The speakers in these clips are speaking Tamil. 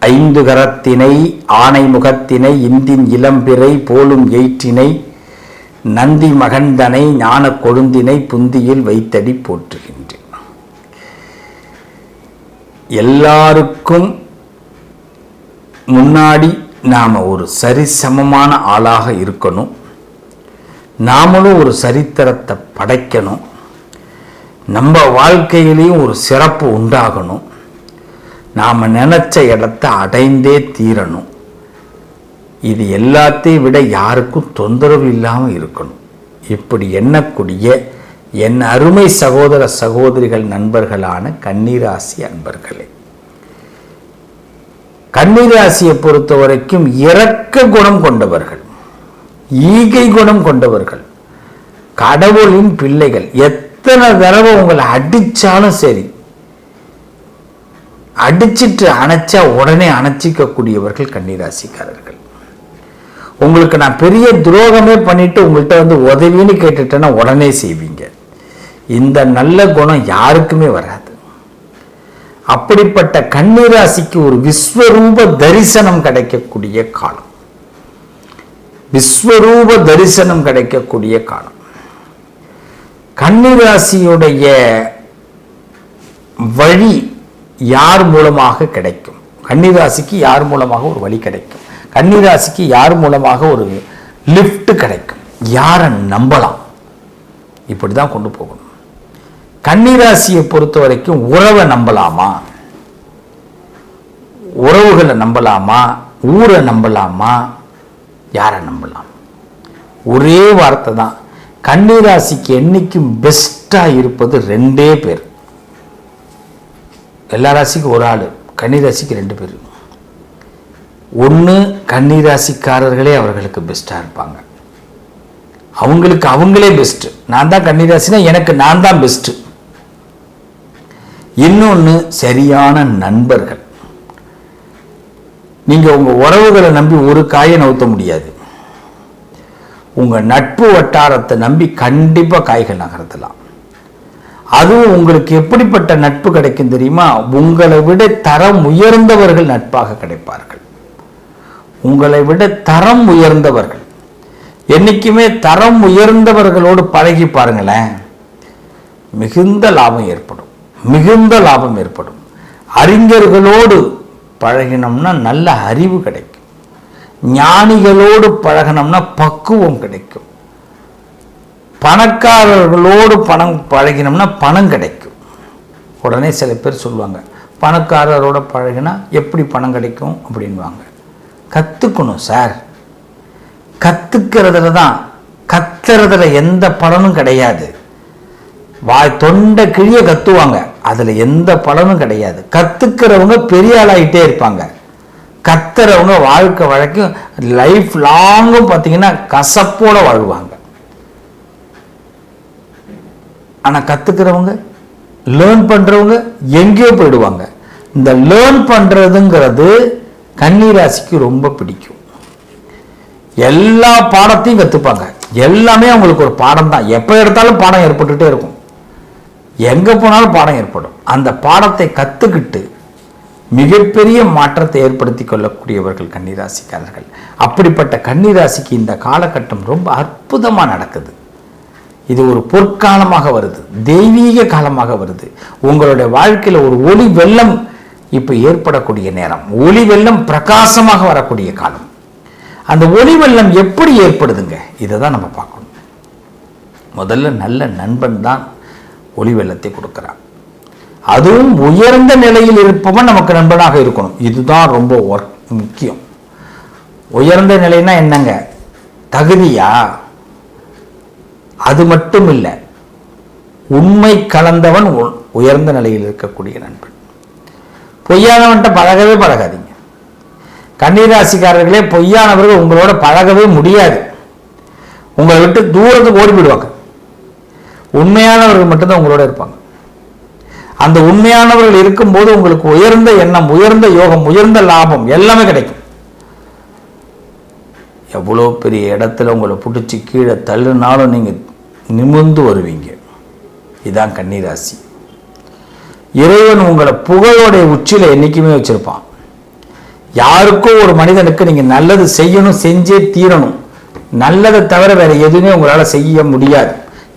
ஐந்து கரத்தினை ஆனை முகத்தினை இந்தின் இளம்பிறை போலும் எயிற்றினை நந்தி மகந்தனை ஞான கொழுந்தினை புந்தியில் வைத்தடி போற்றுகின்றேன். எல்லாருக்கும் முன்னாடி நாம் ஒரு சரிசமமான ஆளாக இருக்கணும். நாமளும் ஒரு சரித்திரத்தை படைக்கணும். நம்ம வாழ்க்கையிலையும் ஒரு சிறப்பு உண்டாகணும். நாம் நினச்ச இடத்த அடைந்தே தீரணும். இது எல்லாத்தையும் விட யாருக்கும் தொந்தரவு இல்லாமல் இருக்கணும். இப்படி எண்ணக்கூடிய என் அருமை சகோதர சகோதரிகள் நண்பர்களான கன்னிராசி அன்பர்களே. கன்னிராசியை பொறுத்த வரைக்கும் இரக்க குணம் கொண்டவர்கள் ஈகை குணம் கொண்டவர்கள் கடவுளின் பிள்ளைகள். எத்தனை தடவை உங்களை அடித்தாலும் சரி அடிச்சிட்டு அணைச்சா உடனே அணைச்சிக்கக்கூடியவர்கள் கன்னிராசிக்காரர்கள். உங்களுக்கு நான் பெரிய துரோகமே பண்ணிட்டு உங்கள்கிட்ட வந்து உதவின்னு கேட்டுட்டேன்னா உடனே செய்வீங்க. இந்த நல்ல குணம் யாருக்குமே வராது. அப்படிப்பட்ட கன்னிராசிக்கு ஒரு விஸ்வரூப தரிசனம் கிடைக்கக்கூடிய காலம். விஸ்வரூப தரிசனம் கிடைக்கக்கூடிய காலம். கன்னிராசியுடைய வழி யார் மூலமாக கிடைக்கும்? கன்னிராசிக்கு யார் மூலமாக ஒரு வழி கிடைக்கும்? கன்னிராசிக்கு யார் மூலமாக ஒரு லிஃப்ட் கிடைக்கும்? யாரை நம்பலாம்? இப்படி தான் கொண்டு போகணும். கன்னிராசியை பொறுத்த வரைக்கும் உறவை நம்பலாமா? உறவுகளை நம்பலாமா? ஊரை நம்பலாமா? யாரை நம்பலாம்? ஒரே வார்த்தை தான். கன்னிராசிக்கு என்னைக்கும் பெஸ்ட்டாக இருப்பது ரெண்டே பேர். எல்லா ராசிக்கும் ஒரு ஆள் கன்னிராசிக்கு ரெண்டு பேர். ஒன்று கன்னிராசிக்காரர்களே அவர்களுக்கு பெஸ்ட்டாக இருப்பாங்க. அவங்களுக்கு அவங்களே பெஸ்ட்டு நான் தான் கன்னிராசினா எனக்கு நான் தான் பெஸ்ட்டு இன்னொன்று சரியான நண்பர்கள். நீங்கள் உங்கள் உறவுகளை நம்பி ஒரு காயை நவுத்த முடியாது. உங்கள் நட்பு வட்டாரத்தை நம்பி கண்டிப்பாக காய்கள் நகர்த்தலாம். அதுவும் உங்களுக்கு எப்படிப்பட்ட நட்பு கிடைக்கும் தெரியுமா? உங்களை விட தரம் உயர்ந்தவர்கள் நட்பாக கிடைப்பார்கள். உங்களை விட தரம் உயர்ந்தவர்கள். என்றைக்குமே தரம் உயர்ந்தவர்களோடு பழகி பாருங்களேன். மிகுந்த லாபம் ஏற்படும். மிகுந்த லாபம் ஏற்படும். அறிஞர்களோடு பழகினோம்னா நல்ல அறிவு கிடைக்கும். ஞானிகளோடு பழகினோம்னா பக்குவம் கிடைக்கும். பணக்காரர்களோடு பணம் பழகினோம்னா பணம் கிடைக்கும். உடனே சில பேர் சொல்லுவாங்க பணக்காரரோட பழகினா எப்படி பணம் கிடைக்கும்? அப்படின்வாங்க கற்றுக்கணும் சார். கற்றுக்கிறதுல தான் கத்துறதுல எந்த பலனும் கிடையாது. வாய் தொண்டை கிழிய கத்துவாங்க அதில் எந்த பலனும் கிடையாது. கற்றுக்கிறவங்க பெரிய ஆளாயிட்டே இருப்பாங்க. கத்துறவங்க வாழ்க்கை வழக்கும் லைஃப் லாங்கும் பார்த்தீங்கன்னா கசப்போட வாழ்வாங்க. ஆனால் கற்றுக்கிறவங்க லேர்ன் பண்ணுறவங்க எங்கேயோ போயிடுவாங்க. இந்த லேர்ன் பண்ணுறதுங்கிறது கன்னிராசிக்கு ரொம்ப பிடிக்கும். எல்லா பாடத்தையும் கற்றுப்பாங்க எல்லாமே அவங்களுக்கு ஒரு பாடம் தான் எப்போ எடுத்தாலும் பாடம் ஏற்பட்டுகிட்டே இருக்கும். எங்கே போனாலும் பாடம் ஏற்படும். அந்த பாடத்தை கற்றுக்கிட்டு மிகப்பெரிய மாற்றத்தை ஏற்படுத்தி கொள்ளக்கூடியவர்கள் கன்னிராசிக்காரர்கள். அப்படிப்பட்ட கன்னிராசிக்கு இந்த காலகட்டம் ரொம்ப அற்புதமாக நடக்குது. இது ஒரு பொற்காலமாக வருது. தெய்வீக காலமாக வருது. உங்களுடைய வாழ்க்கையில் ஒரு ஒளி வெள்ளம் இப்போ ஏற்படக்கூடிய நேரம். ஒளி வெள்ளம் பிரகாசமாக வரக்கூடிய காலம். அந்த ஒளி வெள்ளம் எப்படி ஏற்படுதுங்க? இதை தான் நம்ம பார்க்கணும். முதல்ல நல்ல நண்பன் தான் ஒளி வெள்ளத்தை கொடுக்குறான் அதுவும் உயர்ந்த நிலையில் இருப்பவன் நமக்கு நண்பனாக இருக்கணும். இதுதான் ரொம்ப ஒர்க் முக்கியம். உயர்ந்த நிலைன்னா என்னங்க? தகுதியா? அது மட்டும் இல்லை உண்மை கலந்தவன் உ- உயர்ந்த நிலையில் இருக்கக்கூடிய நண்பன். பொய்யானவன்ட்ட பழகவே பழகாதீங்க. கன்னிராசிக்காரர்களே பொய்யானவர்கள் உங்களோட பழகவே முடியாது. உங்களை விட்டு தூரத்துக்கு ஓடி போயிடுவாங்க. உண்மையானவர்கள் மட்டும்தான் உங்களோட இருப்பாங்க. அந்த உண்மையானவர்கள் இருக்கும்போது உங்களுக்கு உயர்ந்த எண்ணம் உயர்ந்த யோகம் உயர்ந்த லாபம் எல்லாமே கிடைக்கும். எவ்வளோ பெரிய இடத்துல உங்களை பிடிச்சி கீழே தள்ளுனாலும் நீங்கள் நிமிர்ந்து வருவீங்க. இதான் கன்னிராசி. இறைவன் உங்களை புகழோடைய உச்சியில் என்றைக்குமே வச்சிருப்பான். யாருக்கோ ஒரு மனிதனுக்கு நீங்க நல்லது செய்யணும் செஞ்சே தீரணும். நல்லதை தவிர வேற எதுவுமே உங்களால செய்ய முடியாது.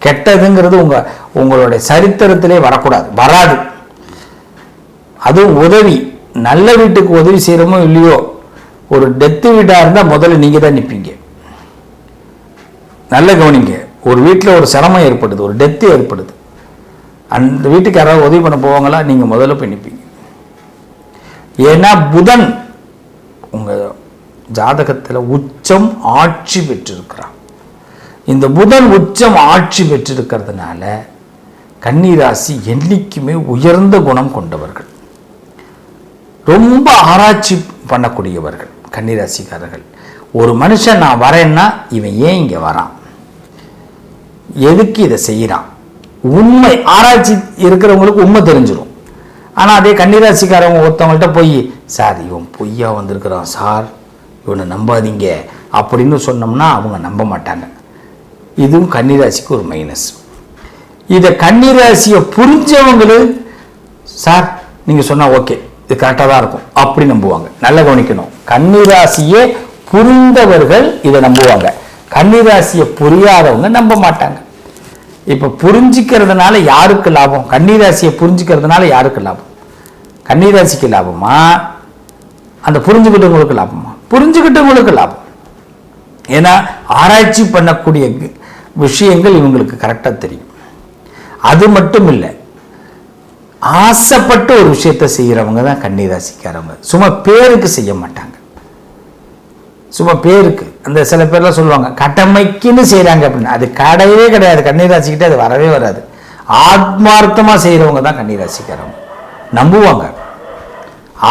கெட்டதுங்கிறது உங்க உங்களுடைய சரித்திரத்திலே வரக்கூடாது. வராது. அதுவும் உதவி. நல்ல வீட்டுக்கு உதவி செய்கிறோமோ இல்லையோ ஒரு டெத்து வீட்டாக இருந்தால் முதல்ல நீங்கள் தான் நிற்பீங்க நல்ல கவனிங்க. ஒரு வீட்டில் ஒரு சிரமம் ஏற்படுது ஒரு டெத்து ஏற்படுது. அந்த வீட்டுக்கு யாராவது உதவி பண்ண போவாங்களா? நீங்கள் முதல்ல போய் நிற்பீங்க ஏன்னா புதன் உங்கள் ஜாதகத்தில் உச்சம் ஆட்சி பெற்றிருக்கிறான். இந்த புதன் உச்சம் ஆட்சி பெற்றிருக்கிறதுனால கன்னிராசி என்னைக்குமே உயர்ந்த குணம் கொண்டவர்கள். ரொம்ப ஆராய்ச்சி பண்ணக்கூடியவர்கள் கன்னிராசிக்காரர்கள். ஒரு மனுஷன் நான் வரேன்னா இவன் ஏன் இங்கே வரான்? எதுக்கு இதை செய்கிறான் உண்மை ஆராய்ச்சி இருக்கிறவங்களுக்கு உண்மை தெரிஞ்சிடும் ஆனால் அதே கன்னிராசிக்காரவங்க ஒருத்தவங்கள்ட்ட போய் சார் இவன் பொய்யா வந்திருக்கிறான் சார். இவனை நம்பாதீங்க. அப்படின்னு சொன்னோம்னா அவங்க நம்ப மாட்டாங்க. இதுவும் கன்னிராசிக்கு ஒரு மைனஸ் இதை கன்னிராசியை புரிஞ்சவங்களும் சார் நீங்கள் சொன்னால் ஓகே இது கரெக்டாக தான் இருக்கும். அப்படி நம்புவாங்க. நல்லா கவனிக்கணும். கன்னிராசியை புரிந்தவர்கள் இதை நம்புவாங்க. கன்னிராசியை புரியாதவங்க நம்ப மாட்டாங்க. இப்போ புரிஞ்சுக்கிறதுனால யாருக்கு லாபம்? கன்னிராசியை புரிஞ்சிக்கிறதுனால யாருக்கு லாபம்? கன்னிராசிக்கு லாபமா? அந்த புரிஞ்சுக்கிட்டவங்களுக்கு லாபமா? புரிஞ்சுக்கிட்டவங்களுக்கு லாபம். ஏன்னா ஆராய்ச்சி பண்ணக்கூடிய விஷயங்கள் இவங்களுக்கு கரெக்டாக தெரியும். அது மட்டும் இல்லை ஆசைப்பட்டு ஒரு விஷயத்தை செய்கிறவங்க தான் கன்னிராசிக்காரவங்க. சும்மா பேருக்கு செய்ய மாட்டாங்க. சும்மா பேருக்கு அந்த சில பேர்லாம் சொல்லுவாங்க கடமைக்குன்னு செய்கிறாங்க அப்படின்னு. அது கிடையவே கிடையாது. கன்னிராசிக்கிட்டே அது வரவே வராது. ஆத்மார்த்தமாக செய்கிறவங்க தான் கன்னிராசிக்காரவங்க நம்புவாங்க.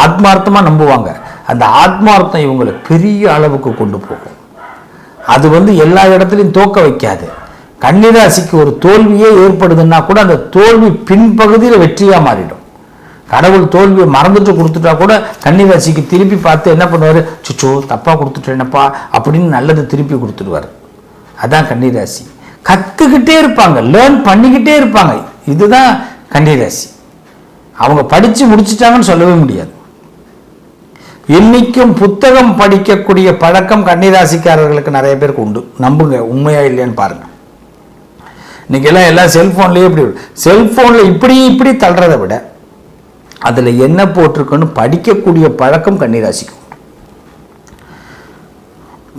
ஆத்மார்த்தமாக நம்புவாங்க. அந்த ஆத்மார்த்தம் இவங்களை பெரிய அளவுக்கு கொண்டு போகும். அது வந்து எல்லா இடத்துலையும் தோக்க வைக்காது. கன்னிராசிக்கு ஒரு தோல்வியே ஏற்படுதுன்னா கூட அந்த தோல்வி பின்பகுதியில் வெற்றியாக மாறிடும். கடவுள் தோல்வியை மறந்துட்டு கொடுத்துட்டா கூட கன்னிராசிக்கு திருப்பி பார்த்து என்ன பண்ணுவார்? சுச்சோ தப்பாக கொடுத்துட்டேனப்பா அப்படின்னு நல்லது திருப்பி கொடுத்துடுவார். அதான் கன்னிராசி. கற்றுக்கிட்டே இருப்பாங்க லேர்ன் பண்ணிக்கிட்டே இருப்பாங்க. இதுதான் கன்னிராசி. அவங்க படித்து முடிச்சிட்டாங்கன்னு சொல்லவே முடியாது. என்றைக்கும் புத்தகம் படிக்கக்கூடிய பழக்கம் கன்னிராசிக்காரர்களுக்கு நிறைய பேருக்கு உண்டு. நம்புங்க உண்மையா இல்லையான்னு பாருங்க. இன்னைக்கெல்லாம் எல்லாம் செல்ஃபோன்லேயே இப்படி செல்ஃபோனில் இப்படி இப்படி தள்ளுறதை விட அதில் என்ன போட்டிருக்குன்னு படிக்கக்கூடிய பழக்கம் கன்னிராசிக்கும்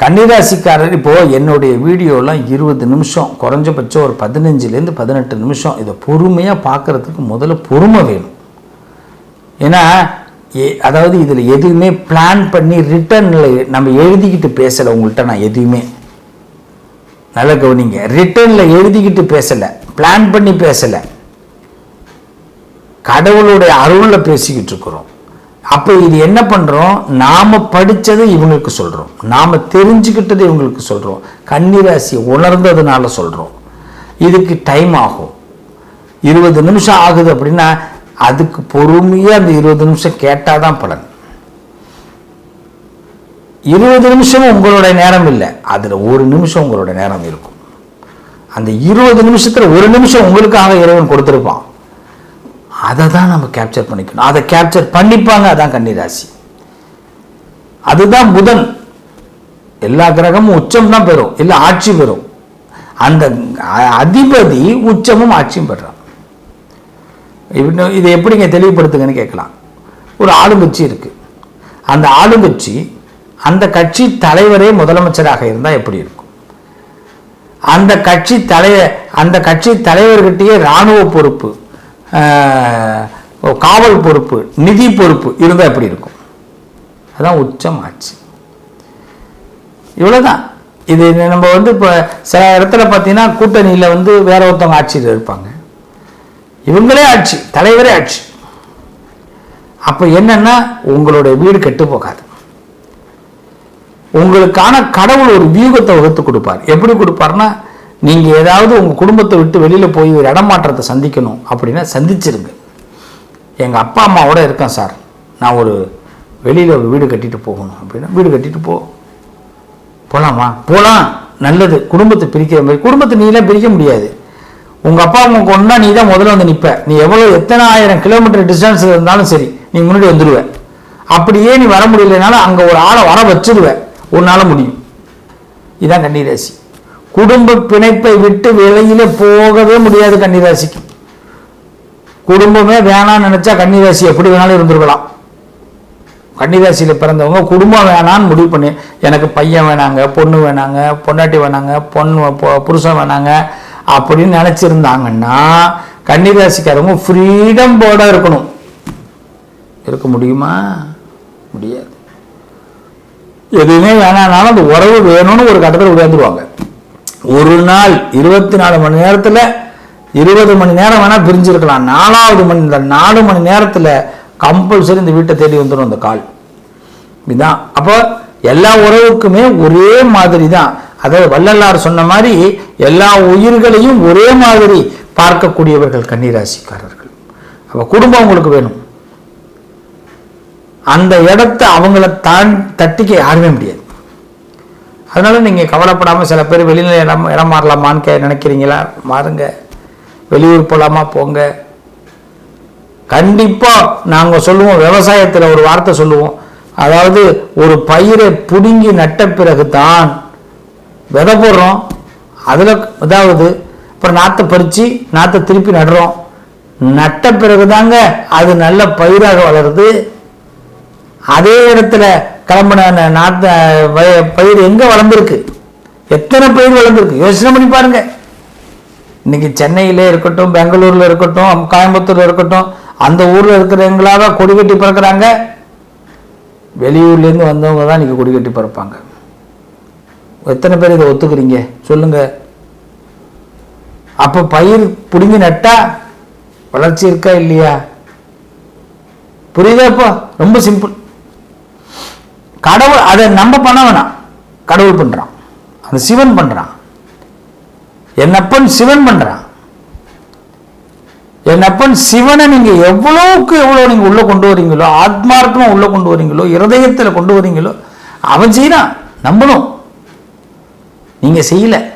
கன்னிராசிக்காரர் இப்போ என்னுடைய வீடியோலாம் இருபது நிமிஷம் குறைஞ்சபட்சம் ஒரு பதினஞ்சுலேருந்து பதினெட்டு நிமிஷம். இதை பொறுமையாக பார்க்கறதுக்கு முதல்ல பொறுமை வேணும். ஏன்னா அதாவது இதில் எதுவுமே பிளான் பண்ணி ரிட்டர்னில் நம்ம எழுதிக்கிட்டு பேசலை உங்கள்கிட்ட நான் எதுவுமே. நல்லா கவனிங்க. ரிட்டர்னில் எழுதிக்கிட்டு பேசலை பிளான் பண்ணி பேசலை. கடவுளுடைய அருளில் பேசிக்கிட்டு இருக்கிறோம் அப்போ இது என்ன பண்ணுறோம் நாம் படித்ததை இவங்களுக்கு சொல்கிறோம் நாம் தெரிஞ்சுக்கிட்டதை இவங்களுக்கு சொல்கிறோம் கன்னிராசியை உணர்ந்ததுனால சொல்கிறோம் இதுக்கு டைம் ஆகும். இருபது நிமிஷம் ஆகுது அப்படின்னா அதுக்கு பொறுமையாக அந்த இருபது நிமிஷம் கேட்டால் தான் பலன். இருபது நிமிஷமும் உங்களுடைய நேரம் இல்லை. அதில் ஒரு நிமிஷம் உங்களோட நேரம் இருக்கும். அந்த இருபது நிமிஷத்தில் ஒரு நிமிஷம் உங்களுக்காக இறைவன் கொடுத்துருப்பான். அதை தான் நம்ம கேப்சர் பண்ணிக்கணும். அதை கேப்சர் பண்ணிப்பாங்க அதான் கன்னிராசி. அதுதான் புதன். எல்லா கிரகமும் உச்சம் தான் பெறும். இல்லை ஆட்சி பெறும். அந்த அதிபதி உச்சமும் ஆட்சியும் பெறான் இதை எப்படிங்க தெளிவுபடுத்துங்கன்னு கேட்கலாம். ஒரு ஆளுங்கட்சி இருக்கு. அந்த ஆளுங்கட்சி அந்த கட்சி தலைவரே முதலமைச்சராக இருந்தால் எப்படி இருக்கும்? அந்த கட்சி தலைய அந்த கட்சி தலைவர்கிட்டயே இராணுவ பொறுப்பு. காவல் பொறுப்பு நிதி பொறுப்பு இருந்தால் எப்படி இருக்கும்? அதான் உச்சம் ஆட்சி இவ்வளவுதான். இது நம்ம வந்து இப்போ சில இடத்துல பார்த்தீங்கன்னா கூட்டணியில் வந்து வேற ஒருத்தவங்க ஆட்சியில் இருப்பாங்க. இவங்களே ஆட்சி தலைவரே ஆட்சி. அப்போ என்னன்னா உங்களுடைய வீடு கெட்டு போகாது. உங்களுக்கான கடவுள் ஒரு வியூகத்தை வகுத்து கொடுப்பார். எப்படி கொடுப்பார்னா நீங்கள் ஏதாவது உங்கள் குடும்பத்தை விட்டு வெளியில் போய் ஒரு இடமாற்றத்தை சந்திக்கணும் அப்படின்னா சந்திச்சிருங்க. எங்கள் அப்பா அம்மாவோட இருக்கேன் சார். நான் ஒரு வெளியில் ஒரு வீடு கட்டிட்டு போகணும் அப்படின்னா வீடு கட்டிட்டு போ. போகலாமா போகலாம் நல்லது. குடும்பத்தை பிரிக்கிற மாதிரி. குடும்பத்தை நீலாம் பிரிக்க முடியாது. உங்கள் அப்பா அம்மா கொண்டா நீ தான் முதல்ல வந்து நிற்ப நீ எவ்வளோ எத்தனை ஆயிரம் கிலோமீட்டர் டிஸ்டன்ஸ் இருந்தாலும் சரி நீ முன்னாடி வந்துடுவேன் அப்படியே நீ வர முடியலனாலும் அங்கே ஒரு ஆளை வர வச்சிருவேன் உன்னால் முடியும். இதான் கன்னிராசி. குடும்ப பிணைப்பை விட்டு வெளியில போகவே முடியாது கன்னிராசிக்கு. குடும்பமே வேணாம்னு நினைச்சா கன்னிராசி எப்படி வேணாலும் இருந்திருக்கலாம். கன்னிராசியில் பிறந்தவங்க குடும்பம் வேணான்னு முடிவு பண்ணி எனக்கு பையன் வேணாங்க பொண்ணு வேணாங்க பொண்டாட்டி வேணாங்க பொண்ணு புருஷன் வேணாங்க அப்படின்னு நினச்சிருந்தாங்கன்னா கன்னிராசிக்காரவங்க ஃப்ரீடம் போர்ட இருக்கணும். இருக்க முடியுமா? முடியாது. எதுவுமே வேணானாலும் அந்த உறவு வேணும்னு ஒரு கட்டத்தில் உட்காந்துருவாங்க ஒரு நாள் இருபத்தி நாலு மணி நேரத்தில் இருபது மணி நேரம் வேணால் பிரிஞ்சிருக்கலாம். நாலாவது மணி இந்த நாலு மணி நேரத்தில் கம்பல்சரி இந்த வீட்டை தேடி வந்துடும் அந்த கால். இதுதான். அப்போ எல்லா உறவுக்குமே ஒரே மாதிரி தான் அதாவது வள்ளலார் சொன்ன மாதிரி எல்லா உயிர்களையும் ஒரே மாதிரி பார்க்கக்கூடியவர்கள் கன்னிராசிக்காரர்கள். அப்போ குடும்பம் உங்களுக்கு வேணும். அந்த இடத்த அவங்கள தான் தட்டிக்க யாருமே முடியாது. அதனால நீங்கள் கவலைப்படாமல் சில பேர் வெளியில் இடம் இடம் மாறலாமான்னு கே நினைக்கிறீங்களா? மாறுங்க. வெளியூர் போகலாமா போங்க. கண்டிப்பாக நாங்கள் சொல்லுவோம். விவசாயத்தில் ஒரு வார்த்தை சொல்லுவோம். அதாவது ஒரு பயிரை பிடுங்கி நட்ட பிறகு தான் விதை போடுறோம். அதில் அதாவது அப்புறம் நாற்றை பறித்து நாற்றை திருப்பி நடுறோம். நட்ட பிறகு தாங்க அது நல்ல பயிராக வளருது. அதே இடத்துல கிளம்பின அந்த நாத்த வய- பயிர் எங்கே வளர்ந்துருக்கு? எத்தனை பயிர் வளர்ந்துருக்கு? யோசனை பண்ணி பாருங்க. இன்னைக்கு சென்னையிலே இருக்கட்டும் பெங்களூர்ல இருக்கட்டும் கோயம்புத்தூர்ல இருக்கட்டும் அந்த ஊர்ல இருக்கிறவங்களாக கொடி கட்டி பிறக்கிறாங்க. வெளியூர்லேருந்து வந்தவங்க தான் இன்னைக்கு கொடி கட்டி பிறப்பாங்க. எத்தனை பேர் இதை ஒத்துக்கிறீங்க? சொல்லுங்க. அப்போ பயிர் பிடுங்கி நட்டா வளர்ச்சி இருக்கா இல்லையா? புரியுதாப்பா ரொம்ப சிம்பிள். கடவுள் அதை நம்ம பண்ண வேணாம். கடவுள் பண்றான். அந்த சிவன் பண்றான். என்னப்பன் சிவன் பண்றான். என்னப்பன் சிவனை நீங்க எவ்வளவுக்கு எவ்வளவு நீங்க உள்ள கொண்டு வரீங்களோ ஆத்மார்த்தமா உள்ள கொண்டு வரீங்களோ இருதயத்துல கொண்டு வரீங்களோ அவன் செய்யறான் நம்பணும். நீங்க செய்யல.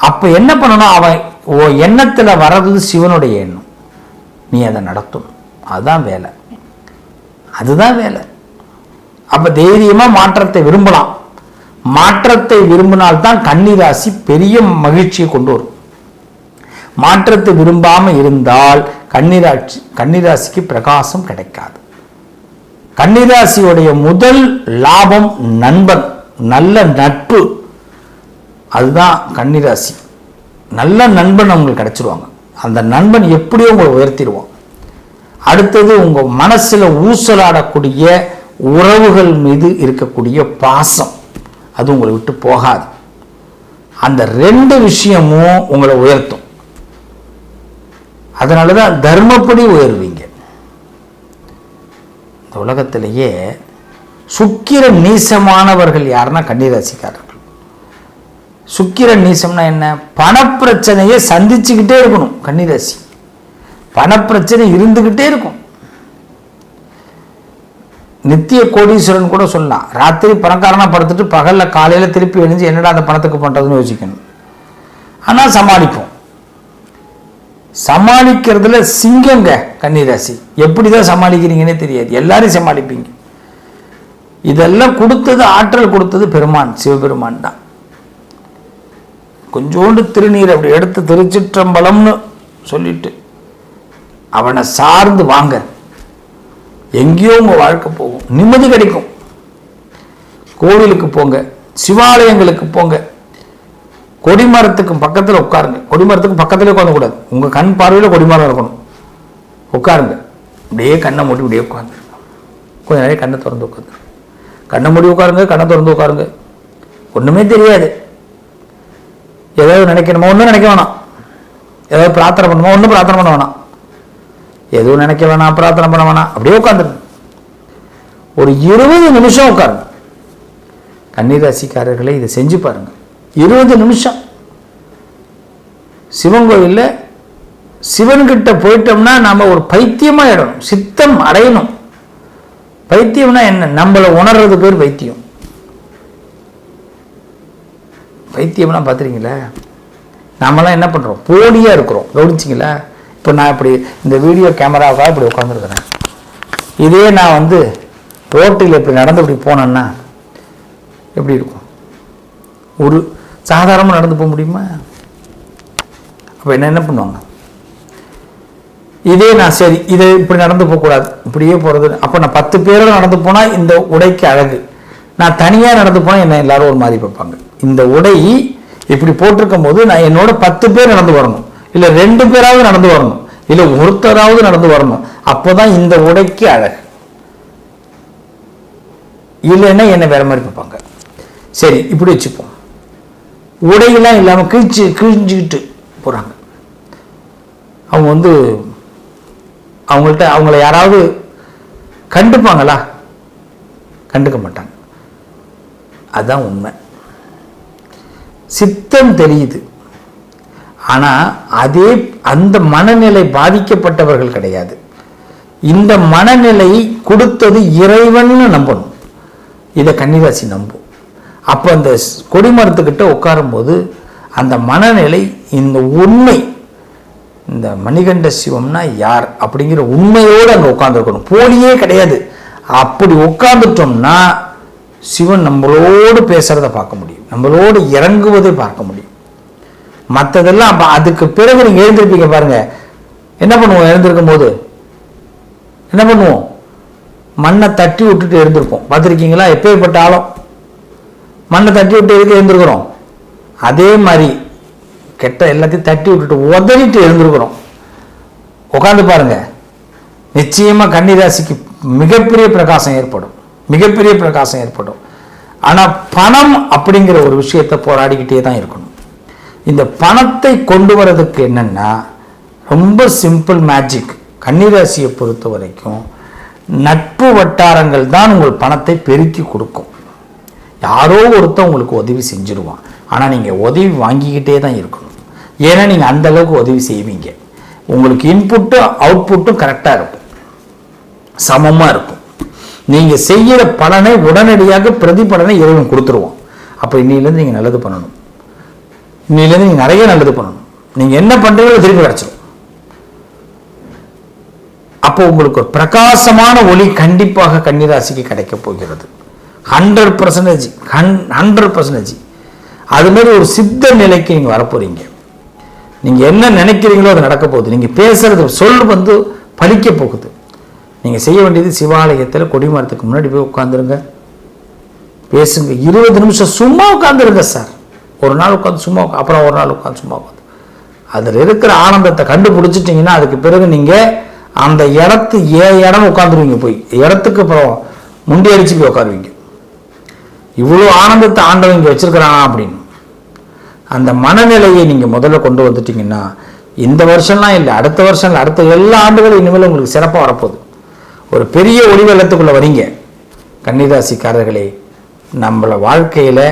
அப்ப என்ன பண்ணணும்? அவன் ஓ எண்ணத்துல வர்றது சிவனுடைய எண்ணம். நீ அதை நடத்தணும். அதுதான் வேலை. அதுதான் வேலை. அப்ப தைரியமா மாற்றத்தை விரும்பலாம். மாற்றத்தை விரும்பினால்தான் கன்னிராசி பெரிய மகிழ்ச்சியை கொண்டு வரும். மாற்றத்தை விரும்பாம இருந்தால் கன்னிராட்சி கன்னிராசிக்கு பிரகாசம் கிடைக்காது. கன்னிராசியுடைய முதல் லாபம் நண்பன் நல்ல நட்பு. அதுதான் கன்னிராசி. நல்ல நண்பன் அவங்களுக்கு கிடைச்சிருவாங்க. அந்த நண்பன் எப்படியோ உங்களை உயர்த்திடுவான். அடுத்தது உங்க மனசுல ஊசலாடக்கூடிய உறவுகள் மீது இருக்கக்கூடிய பாசம் அது உங்களை விட்டு போகாது. அந்த ரெண்டு விஷயமும் உங்களை உயர்த்தும். அதனால தான் தர்மப்படி உயர்வீங்க. இந்த உலகத்திலேயே சுக்கிர நீசமானவர்கள் யாருன்னா கன்னிராசிக்காரர்கள். சுக்கிர நீசம்னா என்ன? பணப்பிரச்சனையை சந்திச்சுக்கிட்டே இருக்கணும் கன்னிராசி. பணப்பிரச்சனை இருந்துகிட்டே இருக்கும். நித்திய கோடீஸ்வரன் கூட சொல்லலாம் ராத்திரி பணக்காரனா படுத்துட்டு பகல்ல காலையில திருப்பி எழுந்து என்னடா அந்த பணத்துக்கு பண்ணுறதுன்னு யோசிக்கணும். ஆனா சமாளிப்போம். சமாளிக்கிறதுல சிங்கங்க கன்னிராசி. எப்படிதான் சமாளிக்கிறீங்கன்னே தெரியாது. எல்லாரையும் சமாளிப்பீங்க. இதெல்லாம் கொடுத்தது ஆற்றல் கொடுத்தது பெருமான் சிவபெருமான் தான். கொஞ்சோண்டு திருநீர் அப்படி எடுத்து திருச்சிற்றம்பலம்னு சொல்லிட்டு அவனை சார்ந்து வாங்க. எங்கேயோ உங்க வாழ்க்கை போகும். நிம்மதி கிடைக்கும். கோவிலுக்கு போங்க. சிவாலயங்களுக்கு போங்க. கொடிமரத்துக்கு பக்கத்தில் உட்காருங்க. கொடிமரத்துக்கு பக்கத்துல உட்காந்துக்கூடாது உங்க கண் பார்வையில் கொடிமரம் இருக்கணும். உட்காருங்க. அப்படியே கண்ணை மூடி இப்படியே உட்காந்து கொஞ்சம் நிறைய கண்ணை திறந்து உட்காந்து கண்ணை மூடி உட்காருங்க கண்ணை திறந்து உட்காருங்க. ஒண்ணுமே தெரியாது. ஏதாவது நினைக்கணுமா? ஒன்றும் நினைக்க வேணாம். ஏதாவது பிரார்த்தனை பண்ணுமா ஒன்றும் பிரார்த்தனை பண்ண வேணாம். எதுவும் நினைக்க வேணாம் பிரார்த்தனை பண்ண வேணாம். அப்படியே உட்காந்துருங்க ஒரு இருபது நிமிஷம் உட்காருங்க. கன்னிராசிக்காரர்களை இதை செஞ்சு பாருங்க. இருபது நிமிஷம். சிவன் கோவிலில் சிவன்கிட்ட போயிட்டோம்னா நாம ஒரு பைத்தியமா இடணும் சித்தம் அடையணும். பைத்தியம்னா என்ன? நம்மளை உணர்றது பேர் பைத்தியம். பைத்தியம்லாம் பார்த்துறீங்களா நாமெல்லாம் என்ன பண்ணுறோம் போலியாக இருக்கிறோம். கவனிச்சிங்களா? இப்போ நான் இப்படி இந்த வீடியோ கேமராவுக்காக இப்படி உட்காந்துருக்குறேன் இதே நான் வந்து ரோட்டில் இப்படி நடந்து இப்படி போனேன்னா எப்படி இருக்கும்? ஒரு சாதாரணமாக நடந்து போக முடியுமா? அப்போ என்ன என்ன பண்ணுவாங்க? இதே நான் சரி இதை இப்படி நடந்து போகக்கூடாது இப்படியே போகிறது அப்போ நான் பத்து பேரோட நடந்து போனால் இந்த உடைக்கு அழகு. நான் தனியாக நடந்து போனால் என்ன எல்லாரும் ஒரு மாதிரி பார்ப்பாங்க. இந்த உடை இப்படி போட்டிருக்கும் போது நான் என்னோட பத்து பேர் நடந்து வரணும். இல்லை ரெண்டு பேராவது நடந்து வரணும். இல்லை ஒருத்தராவது நடந்து வரணும். அப்போதான் இந்த உடைக்கு அழகு. இல்லைன்னா என்ன வேற மாதிரி பார்ப்பாங்க. சரி இப்படி வச்சுப்போம். உடையெல்லாம் இல்லாமல் கிழிச்சு கிழிஞ்சுக்கிட்டு போகிறாங்க அவங்க வந்து அவங்கள்ட்ட அவங்கள யாராவது கண்டுப்பாங்களா? கண்டுக்க மாட்டாங்க. அதுதான் உண்மை. சித்தம் தெரியுது. ஆனால் அதே அந்த மனநிலை பாதிக்கப்பட்டவர்கள் கிடையாது. இந்த மனநிலை கொடுத்தது இறைவன்னு நம்பணும். இதை கன்னிராசி நம்பும். அப்போ அந்த ஸ்- கொடிமரத்துக்கிட்ட உட்காரும்போது அந்த மனநிலை இந்த உண்மை இந்த மணிகண்ட சிவம்னா யார் அப்படிங்கிற உண்மையோடு அங்கே உட்காந்துருக்கணும் போலியே கிடையாது. அப்படி உட்காந்துட்டோம்னா சிவன் நம்மளோடு பேசுறத பார்க்க முடியும். நம்மளோடு இறங்குவதை பார்க்க முடியும். மற்றதெல்லாம் அதுக்கு பிறகு நீங்கள் எழுந்திருப்பீங்க பாருங்க. என்ன பண்ணுவோம்? எழுந்திருக்கும் போது. என்ன பண்ணுவோம்? மண்ணை தட்டி விட்டுட்டு எழுந்திருப்போம். பார்த்துருக்கீங்களா? எப்பேற்பட்ட ஆழம்? மண்ணை தட்டி விட்டு எதுக்கு எழுந்திருக்கிறோம்? அதே மாதிரி கெட்ட எல்லாத்தையும் தட்டி விட்டுட்டு உதறிட்டு எழுந்திருக்கிறோம். உட்காந்து பாருங்க. நிச்சயமாக கன்னிராசிக்கு மிகப்பெரிய பிரகாசம் ஏற்படும். மிகப்பெரிய பிரகாசம் ஏற்படும். ஆனால் பணம் அப்படிங்கிற ஒரு விஷயத்தை போராடிக்கிட்டே தான் இருக்கணும். இந்த பணத்தை கொண்டு வரதுக்கு என்னன்னா ரொம்ப சிம்பிள் மேஜிக் கன்னிராசியை பொறுத்த வரைக்கும் நட்பு வட்டாரங்கள் தான் உங்கள் பணத்தை பெருக்கி கொடுக்கும். யாரோ ஒருத்தன் உங்களுக்கு உதவி செஞ்சிருவான். ஆனால் நீங்கள் உதவி வாங்கிக்கிட்டே தான் இருக்கணும். ஏன்னா நீங்கள் அந்த அளவுக்கு உதவி செய்வீங்க. உங்களுக்கு இன்புட்டும் அவுட்புட்டும் கரெக்டாக இருக்கும். சமமாக இருக்கும். நீங்கள் செய்கிற பலனை உடனடியாக பிரதிபலனை இறைவன் கொடுத்துருவோம் அப்போ இன்னிலேருந்து நீங்கள் நல்லது பண்ணணும். இன்னிலேருந்து நீங்கள் நிறைய நல்லது பண்ணணும். நீங்கள் என்ன பண்ணுறீங்களோ திருப்பி கிடச்சிடும் அப்போ உங்களுக்கு ஒரு பிரகாசமான ஒளி கண்டிப்பாக கன்னிராசிக்கு கிடைக்க போகிறது. ஹண்ட்ரட் பர்சன்டேஜ் ஹண்ட்ரட் பர்சன்டேஜ் அது மாதிரி ஒரு சித்த நிலைக்கு நீங்கள் வரப்போறீங்க. நீங்கள் என்ன நினைக்கிறீங்களோ அது நடக்க போகுது. நீங்கள் பேசுறது சொல் வந்து பலிக்க போகுது. நீங்கள் செய்ய வேண்டியது சிவாலயத்தில் கொடிமரத்துக்கு முன்னாடி போய் உட்காந்துருங்க பேசுங்க. இருபது நிமிஷம் சும்மா உட்காந்துருங்க சார். ஒரு நாள் உட்காந்து சும்மா அப்புறம் ஒரு நாள் உட்காந்து சும்மா உட்காந்து அதில் இருக்கிற ஆனந்தத்தை கண்டுபிடிச்சிட்டிங்கன்னா அதுக்கு பிறகு நீங்கள் அந்த இடத்து ஏ இடம் உட்காந்துருவீங்க போய். இடத்துக்கு அப்புறம் முண்டி அடிச்சு போய் உட்காருவீங்க. இவ்வளோ ஆனந்தத்தை ஆண்டவன் இங்கே வச்சுருக்கிறானா அப்படின்னு. அந்த மனநிலையை நீங்கள் முதல்ல கொண்டு வந்துட்டிங்கன்னா இந்த வருஷம்லாம் இல்லை அடுத்த வருஷம் இல்லை அடுத்த எல்லா ஆண்டுகளும் இனிமேல் உங்களுக்கு சிறப்பாக வரப்போகுது. ஒரு பெரிய ஒளி வெள்ளத்துக்குள்ளே வரீங்க. கன்னிராசிக்காரர்களே நம்மள வாழ்க்கையில்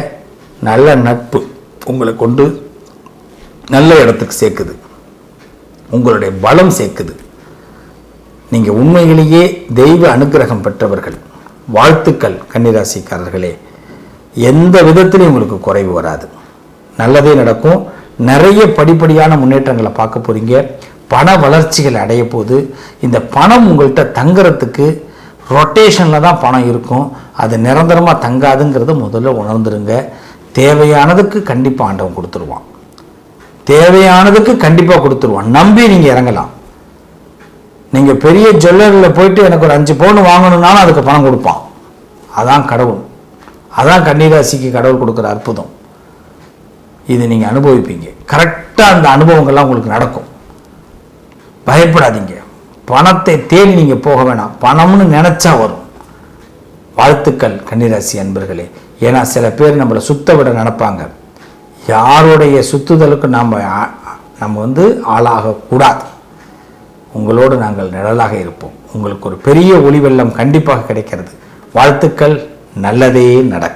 நல்ல நட்பு. உங்களை கொண்டு நல்ல இடத்துக்கு சேர்க்குது. உங்களுடைய பலம் சேர்க்குது. நீங்கள் உண்மையிலேயே தெய்வ அனுக்கிரகம் பெற்றவர்கள் வாழ்த்துக்கள் கன்னிராசிக்காரர்களே. எந்த விதத்திலையும் உங்களுக்கு குறைவு வராது. நல்லதே நடக்கும். நிறைய படிப்படியான முன்னேற்றங்களை பார்க்க போறீங்க. பண வளர்ச்சிகள் அடைய போது இந்த பணம் உங்கள்கிட்ட தங்குறதுக்கு ரொட்டேஷனில் தான் பணம் இருக்கும். அது நிரந்தரமாக தங்காதுங்கிறத முதல்ல உணர்ந்துருங்க. தேவையானதுக்கு கண்டிப்பாக ஆண்டவன் கொடுத்துருவான். தேவையானதுக்கு கண்டிப்பாக கொடுத்துருவான். நம்பி நீங்கள் இறங்கலாம். நீங்கள் பெரிய ஜுவல்லரியில் போயிட்டு எனக்கு ஒரு அஞ்சு பவுன் வாங்கணுன்னாலும் அதுக்கு பணம் கொடுப்பான். அதான் கடவுள். அதான் கன்னிராசிக்கு கடவுள் கொடுக்குற அற்புதம். இது நீங்கள் அனுபவிப்பீங்க. கரெக்டாக அந்த அனுபவங்கள்லாம் உங்களுக்கு நடக்கும். பயப்படாதீங்க. பணத்தை தேடி நீங்கள் போக வேணாம். பணம்னு நினச்சா வரும். வாழ்த்துக்கள் கன்னிராசி அன்பர்களே. ஏன்னா சில பேர் நம்மளை சுத்த விட நினப்பாங்க. யாருடைய சுத்துதலுக்கு நாம் நம்ம வந்து ஆளாகக்கூடாது உங்களோடு நாங்கள் நிழலாக இருப்போம். உங்களுக்கு ஒரு பெரிய ஒளி வெள்ளம் கண்டிப்பாக கிடைக்கிறது. வாழ்த்துக்கள். நல்லதே நடக்கும்.